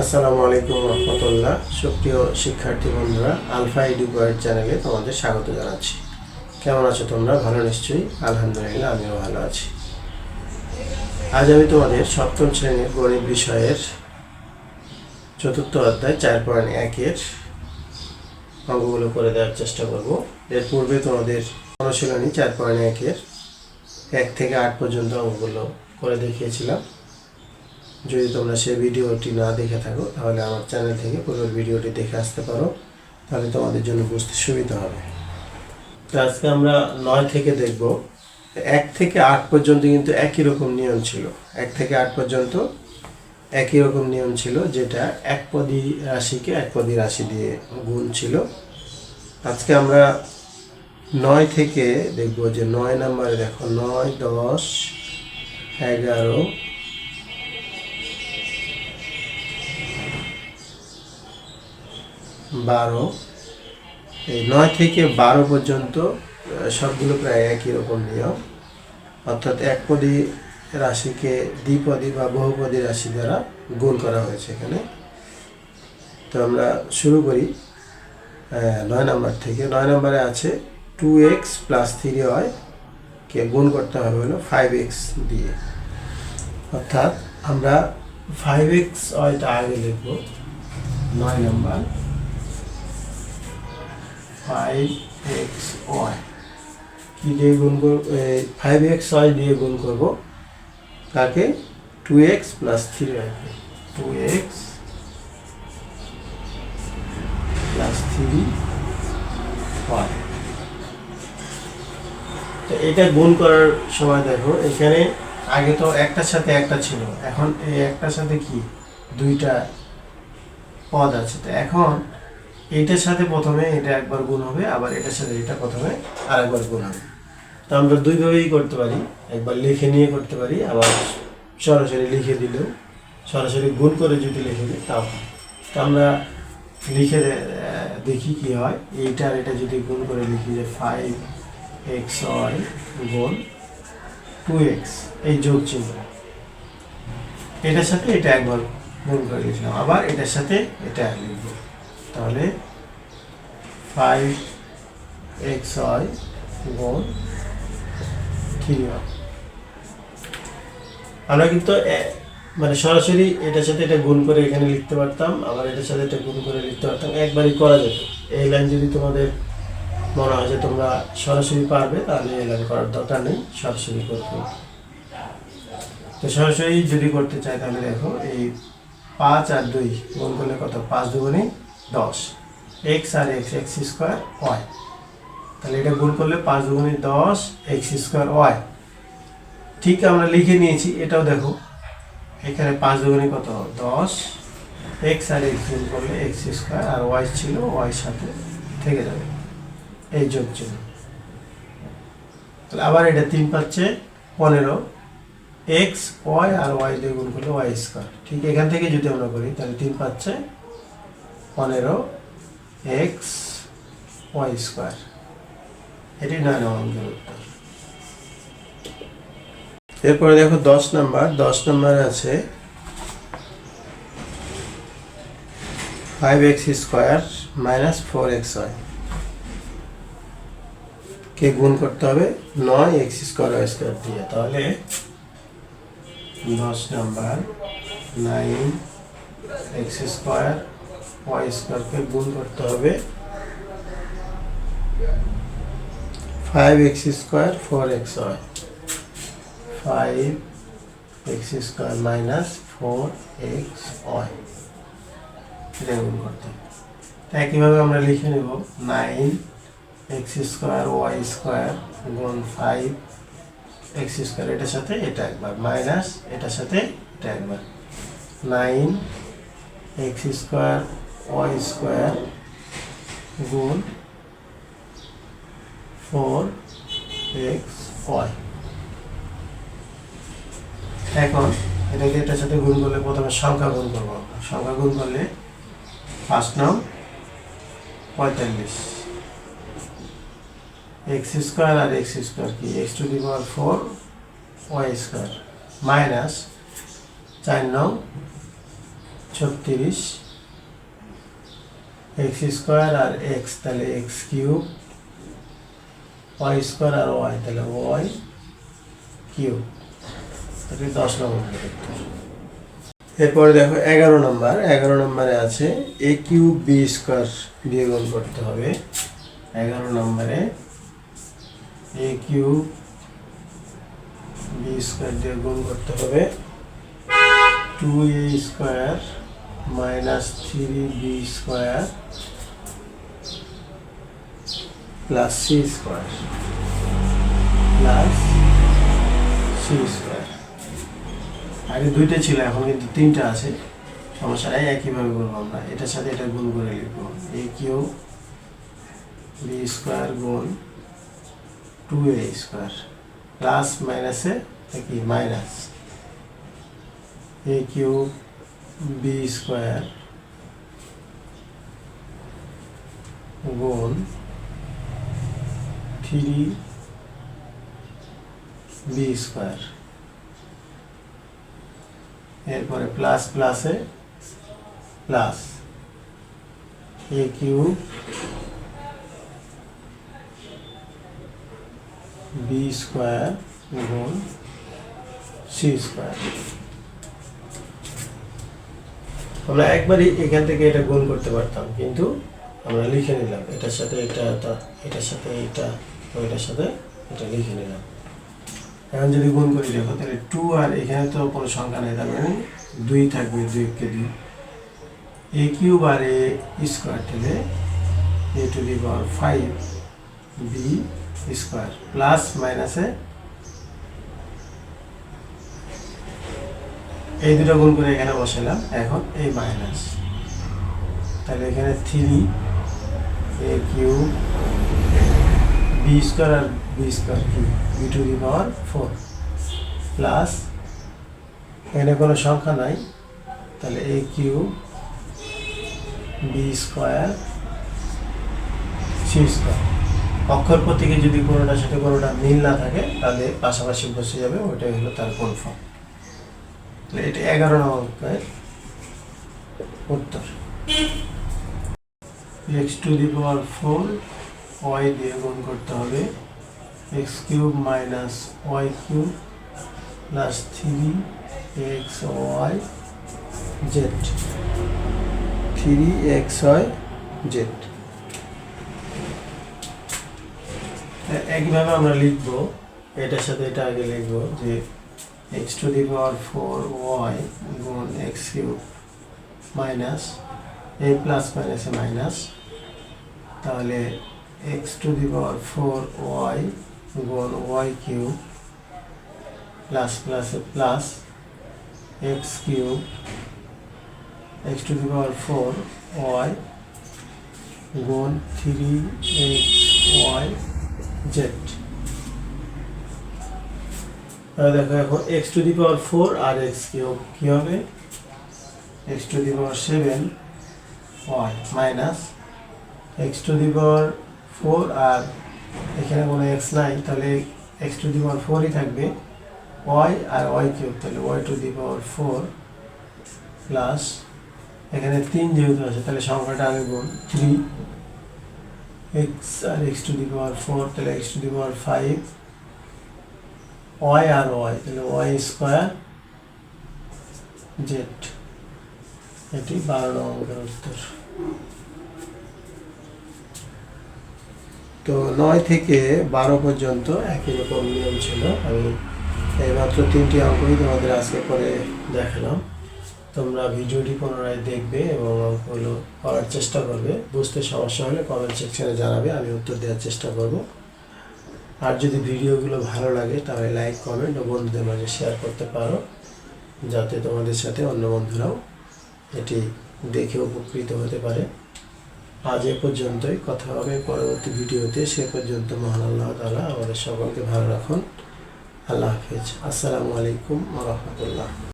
আসসালামু আলাইকুম রহমতুল্লাহ। সুপ্রিয় শিক্ষার্থী বন্ধুরা, আলফা এডুকেয়ার চ্যানেলে তোমাদের স্বাগত জানাচ্ছি। কেমন আছো তোমরা? ভালো নিশ্চয়ই? আলহামদুলিল্লাহ, আমিও ভালো আছি। আজ আমি তোমাদের সপ্তম শ্রেণির গণিত বিষয়ের চতুর্থ অধ্যায় চার পয়েন্ট একের অঙ্কগুলো করে দেওয়ার চেষ্টা করব। এর পূর্বে তোমাদের অনুশীলনী চার পয়েন্ট একের এক থেকে আট পর্যন্ত অঙ্কগুলো করে দেখিয়েছিলাম। যদি তোমরা সেই ভিডিওটি না দেখে থাকো, তাহলে আমার চ্যানেল থেকে পুরো ভিডিওটি দেখে আসতে পারো। তাহলে তোমাদের জন্য বুঝতে সুবিধা হবে। তো আজকে আমরা নয় থেকে দেখব। এক থেকে আট পর্যন্ত কিন্তু একই রকম নিয়ম ছিল। এক থেকে আট পর্যন্ত একই রকম নিয়ম ছিল, যেটা এক পদী রাশিকে এক পদী রাশি দিয়ে গুণ ছিল। আজকে আমরা নয় থেকে দেখব যে নয় নাম্বারে দেখো, নয়, দশ, এগারো বারো। এই নয় থেকে বারো পর্যন্ত সবগুলো প্রায় একই রকম নিয়ম। অর্থাৎ একপদী রাশিকে দ্বিপদী বা বহুপদী রাশি দ্বারা গুণ করা হয়েছে এখানে। তো আমরা শুরু করি নয় নাম্বার থেকে। নয় নম্বরে আছে two X plus three Y কে গুণ করতে হবে হলো ফাইভ এক্স দিয়ে। অর্থাৎ আমরা ফাইভ এক্স ওয়াইটা আগে লিখব, নয় নাম্বার। ফাইভ এক্স ওয়াই কী দিয়ে গুণ করব ফাইভ এক্স ওয়াই দিয়ে গুণ করব কাকে two X plus three ওয়াইকে two X plus three Y তো এটা গুণ করার সময় দেখো, এখানে আগে তো একটার সাথে একটা ছিল, এখন এই একটার সাথে কি? দুইটা পদ আছে। তো এখন এইটার সাথে প্রথমে এটা একবার গুণ হবে, আবার এটার সাথে এটা প্রথমে আরেকবার গুণ হবে। তো আমরা দুইভাবেই করতে পারি। একবার লিখে নিয়ে করতে পারি, আবার সরাসরি লিখে দিলেও। সরাসরি গুণ করে যদি লিখে দিই। তো আমরা লিখে দেখি কি হয়। এইটা আর এটা যদি গুণ করে লিখি যে ফাইভ এক্স ওয়াই গুণ টু এক্স এই যোগ চিহ্ন। এটার সাথে এটা একবার গুণ করে লিখলাম, আবার এটার সাথে এটা লিখব। তাহলে ফাইভ এক্স ওয়াই গুণ থ্রি ওয়াই আমরা কিন্তু মানে সরাসরি এটার সাথে এটা গুণ করে এখানে লিখতে পারতাম, আবার এটার সাথে এটা গুণ করে লিখতে পারতাম। একবারই করা যেত। এই লাইন যদি তোমাদের মনে হয় যে তোমরা সরাসরি পারবে, তাহলে এই লাইন করার দরকার নেই, সরাসরি করতে তো সরাসরি যদি করতে চাই, তাহলে দেখো, এই পাঁচ আর দুই গুণ করলে কত? পাঁচ দুগুণে দশ। এক্স আর এক্স এক্স স্কোয়ার ওয়াই তাহলে এটা গুণ করলে পাঁচ দুগুণে দশ এক্স স্কোয়ার ওয়াই ঠিক আমরা লিখে নিয়েছি, এটাও দেখো। এখানে পাঁচ দুগুণে কত? দশ। এক্স আর এক্স গুণ করলে এক্স স্কোয়ার আর ওয়াই ছিল ওয়াই সাথে থেকে যাবে। এই যোগ চিহ্ন। তাহলে আবার এটা তিন পাচ্ছে পনেরো। এক্স ওয়াই আর ওয়াই দিয়ে গুণ করলে ওয়াই স্কোয়ার ঠিক এখান থেকে যদি আমরা করি, তাহলে তিন পাচ্ছে পনেরো এক্স ওয়াই স্কোয়ার। এটি নয় নম্বর উত্তর। এরপরে দেখো দশ নাম্বার। দশ নাম্বারে আছে five X square minus four X Y. কে গুণ করতে হবে? নয় এক্স স্কোয়ার ওয়াই স্কোয়ার দিয়ে। তাহলে দশ number nine X square Y স্কোয়ারকে গুণ করতে হবে। Five X square four X Y five X square minus four X Y এটা গুণ করতে হবে। একইভাবে আমরা লিখে নেব? Nine X square Y square গুণ ফাইভ এক্স স্কোয়ার এটার সাথে এটা একবার মাইনাস এটার সাথে এটা একবার। Nine X square Y square গুণ ফোর এক্স ওয়াই এখন এটাকে এটার সাথে গুণ করলে প্রথমে সংখ্যা গুণ করব সংখ্যা গুণ করলে ফার্স্ট নাম পঁয়তাল্লিশ। এক্স স্কোয়ার আর এক্স স্কোয়ার কি? X to the power four Y square minus চার নং ছত্রিশ এক্স স্কোয়ার আর এক্স তাহলে এক্স কিউব, ওয়াই স্কোয়ার আর ওয়াই তাহলে ওয়াই কিউব। তাহলে দশ নম্বর এরপরে দেখো এগারো নম্বর। এগারো নম্বরে আছে এ কিউব বি স্কোয়ার দিয়ে গুণ করতে হবে। এগারো নম্বরে এ কিউব বি স্কোয়ার দিয়ে গুণ করতে হবে। Two A square minus three B square plus C square plus C square আগে দুইটা ছিল, এখন কিন্তু তিনটা আছে। সমস্যা নাই একইভাবে করব আমরা? এটার সাথে এটা গুণ করে লিখব। এ কিউ বি স্কোয়ার গুণ টু এ স্কোয়ার প্লাস মাইনাসে কি? Minus A cube B square গুণ থ্রি বি স্কোয়ার এরপরে প্লাস প্লাসে plus A cube B square গুণ সি স্কোয়ার আমরা একবারই এখান থেকে এটা গুণ করতে পারতাম, কিন্তু আমরা লিখে নিলাম, এটার সাথে এটা, এটা- এটার সাথে এটা, তো এটার সাথে এটা লিখে নিলাম। এখন যদি গুণ করি, দেখো তাহলে টু আর এখানে তো কোনো সংখ্যা নেই, তার মানে দুই থাকবে, দুই কে দুই। এ কিউব আর এ স্কোয়ার থেকে A to the power five B square plus মাইনাসে এই দুটো গুণ করে এখানে বসালাম। এখন এই মাইনাস তাহলে এখানে three A cube B square R B square কি? B to the power four plus এখানে কোনো সংখ্যা নাই। তাহলে A cube B square C square অক্ষর প্রতীকে যদি কোনোটার সাথে কোনোটা মিল না থাকে, তাহলে পাশাপাশি বসে যাবে, ওইটাই হলো তার কনফার্ম তাহলে এটা এগারো নম্বর অঙ্কের উত্তর। X to the power four Y দিয়ে গুণ করতে হবে। X cube minus Y cube plus three X Y Z three X Y Z একইভাবে আমরা লিখব, এটার সাথে এটা আগে লিখব যে X to the power four Y গুণ X cube minus A plus মাইনাসে মাইনাস তাহলে X to the power four Y গুণ ওয়াই কিউব প্লাস প্লাসে plus X cube X to the power four Y গুণ থ্রি এক্স ওয়াই জেড দেখো, এখন X to the power four R X cube কী হবে? X to the power seven Y minus X to the power four আর এখানে কোনো x নাই, তাহলে x to the power ফোরই থাকবে ওয়াই আর ওয়াই কিউব, তাহলে y to the power four plus এখানে তিন যেহেতু আছে, তাহলে সংখ্যাটা আগে গুণ three x R x to the power four তাহলে x to the power five y R Y তাহলে ওয়াই স্কোয়ার জেড এটি বারো নম্বরের উত্তর তো নয় থেকে বারো পর্যন্ত একই রকম নিয়ম ছিল। আমি এইমাত্র তিনটি অঙ্কই তোমাদের আজকে করে দেখালাম। তোমরা ভিডিওটি পুনরায় দেখবে এবং অঙ্কগুলো করার চেষ্টা করবে। বুঝতে সমস্যা হলে কমেন্ট সেকশনে জানাবে, আমি উত্তর দেওয়ার চেষ্টা করব। আর যদি ভিডিওগুলো ভালো লাগে তাহলে লাইক, কমেন্ট ও বন্ধুদের মাঝে শেয়ার করতে পারো, যাতে তোমাদের সাথে অন্য বন্ধুরাও এটি দেখে উপকৃত হতে পারে। আজ এ পর্যন্তই, কথা হবে পরবর্তী ভিডিওতে, সে পর্যন্ত মহান আল্লাহ তালা আমাদের সকলকে ভালো রাখুন। আল্লাহ হাফিজ। আসসালামু আলাইকুম রহমতুল্লাহ।